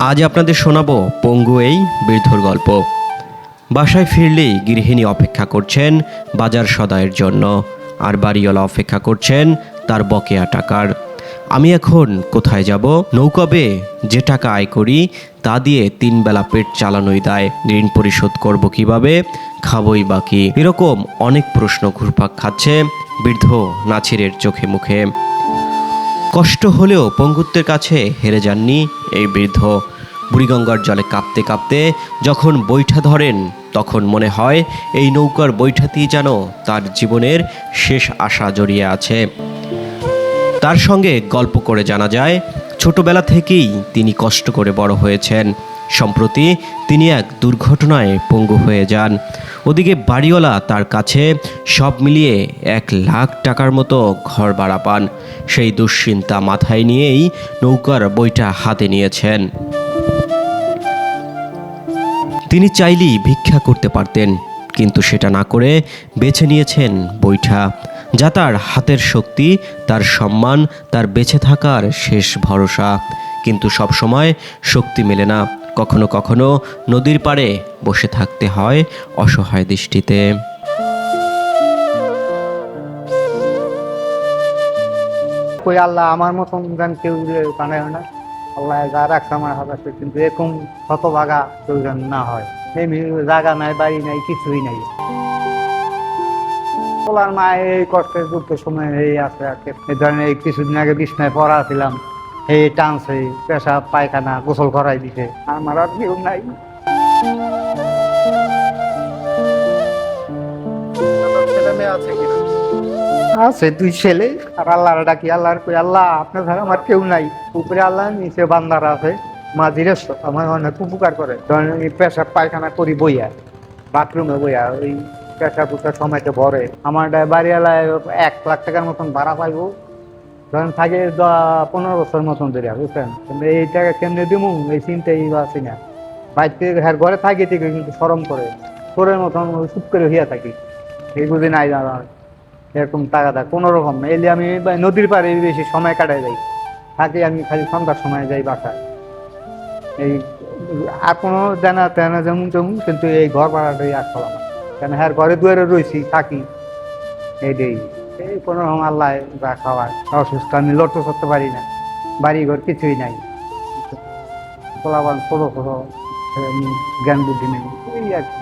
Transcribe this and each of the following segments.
আজ আপনাদের শোনাবো পঙ্গু এই বৃদ্ধর গল্প। বাসায় ফিরলেই গৃহিণী অপেক্ষা করছেন বাজার সদায়ের জন্য, আর বাড়িওয়ালা অপেক্ষা করছেন তার বকেয়া টাকার। আমি এখন কোথায় যাব? নৌকাবে যে টাকা আয় করি, তা দিয়ে তিন বেলা পেট চালানোই দায়। ঋণ পরিশোধ করব কীভাবে? খাবই বাকি। এরকম অনেক প্রশ্ন ঘুরপাক খাচ্ছে বৃদ্ধ নাছিরের চোখে মুখে। কষ্ট হলেও পঙ্গুত্বের কাছে হেরে যাননি এই বৃদ্ধ। বুড়িগঙ্গার জলে কাঁপতে কাঁপতে যখন বৈঠা ধরেন, তখন মনে হয় এই নৌকার বৈঠাতেই যেন তার জীবনের শেষ আশা জড়িয়ে আছে। তার সঙ্গে গল্প করে জানা যায়, ছোটবেলা থেকেই তিনি কষ্ট করে বড় হয়েছেন। সম্প্রতি তিনি এক দুর্ঘটনায় পঙ্গু হয়ে যান। ওদিকে বাড়িওয়ালা তার কাছে সব মিলিয়ে এক লাখ টাকার মতো ঘর ভাড়া পান। সেই দুশ্চিন্তা মাথায় নিয়েই নৌকার বইটা হাতে নিয়েছেন। তিনি চাইলেই ভিক্ষা করতে পারতেন, কিন্তু সেটা না করে বেছে নিয়েছেন বৈঠা যা তার হাতের শক্তি, তার সম্মান, তার বেঁচে থাকার শেষ ভরসা। কিন্তু সব সময় শক্তি মেলে না। কখনো কখনো নদীর পাড়ে বসে থাকতে হয় অসহায় দৃষ্টিতে। কই আল্লাহ, আমার মতন গান কেউ বানায় না, আল্লাহ যা রাখছে আমার হাতে কিন্তু এরকম শতভাগা কেউ যেন না হয়। এমনি জায়গা নাই, বাড়ি নাই, কিছুই নাই। তোলার মা এই কষ্টের দুঃখের সময় এই আছে আর কি। এই ধরনের কিছুদিন আগে বিছনায় পড়া ছিলাম। এই টানছে পেশাব পায়খানা গোসল করাই দিছে। আমার আর কেউ নাই। আছে দুই ছেলে। আর আল্লাহর ডাকি আল্লাহর কই আল্লাহ আপনার ছাড়া আমার কেউ নাই। উপরে আল্লাহ নিচে বান্দারা আছে। মাঝিরে আমার অনেক উপকার করে। ধরেন পেশাব পায়খানা করি বইয়া বাথরুমে বইয়া ওই পেশাব উঠার সময়তে ভরে। আমার বাড়িওয়ালায় এক লাখ টাকার মতন ভাড়া পাইবো। ধরেন থাকে পনেরো বছর মতন ধরে, বুঝছেন? এই টাকা কেমনে দিমু? এই চিন্তাই আছি না বাড়িতে হ্যাঁ ঘরে থাকি থেকে কিন্তু সরম করে। চোরের মতন চুপ করে হইয়া থাকি। এই বুঝি নাই এরকম টাকা দেয়। কোনো রকম। এলে আমি নদীর পাড়ে বেশি সময় কাটাই যাই। থাকি আমি খালি সন্ধ্যার সময় যাই বাসায়। এই আর কোনো জানা তেনা যেমন তেমন কিন্তু এই ঘর ভাড়াটাই আর কেন হ্যাঁ ঘরে দুয়ারে রয়েছি থাকি। এইটাই। এই কোনো রকম আল্লাহ যা খাওয়ায় অসুস্থ আমি লড়তে করতে পারি না। বাড়ি ঘর কিছুই নাই। পোলাবান ছোটো ছোটো জ্ঞান বুদ্ধি নেই, এই আর কি।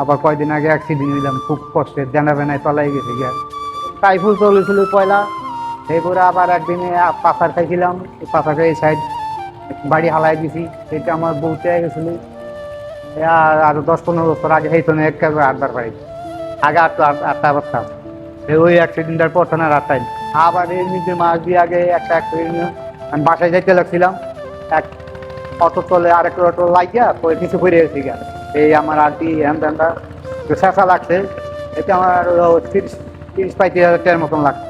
আবার কয়দিন আগে অ্যাক্সিডেন্ট হইলাম, খুব কষ্টে জানা বেনায় তলাই গেছে গিয়া। টাইফুল চলেছিল পয়লা। এরপরে আবার একদিনে পাথার খাইছিলাম, এই পাথারটা এই সাইড বাড়ি হালাই দিছি, সেটা আমার বউ চেয়ে গেছিল। আর আরও দশ পনেরো বছর আগে হইতো না একেবারে আটবার বাড়ি। আগে আটটা আটটা পারতাম ওই অ্যাক্সিডেন্টের পর তো না রাস্তায়। আবার এই নিজের মাস দিয়ে আগে একটা অ্যাক্সিডেন্ট আমি বাসায় যাইতে লাগছিলাম। এক অটো চলে আরেক অটো লাগিয়া পরে কিছু পড়ে গেছি গা এই আমার আন্টি হ্যান ত্যানটা শেষা লাগছে। এতে আমার তিরিশ তিরিশ পঁয়ত্রিশ হাজার টাকার মতন লাগছে।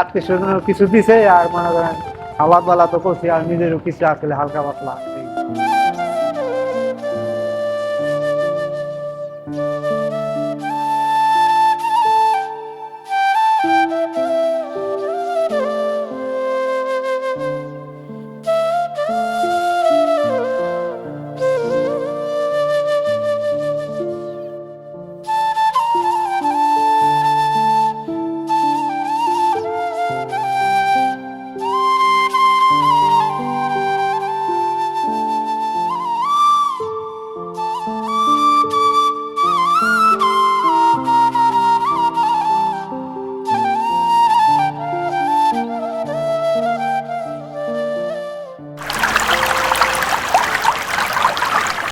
আত্মীয় স্বজন কিছু দিছে আর মনে করেন বেলা তো করছি, আর নিজেরও কিছু আসলে হালকা পাতলা।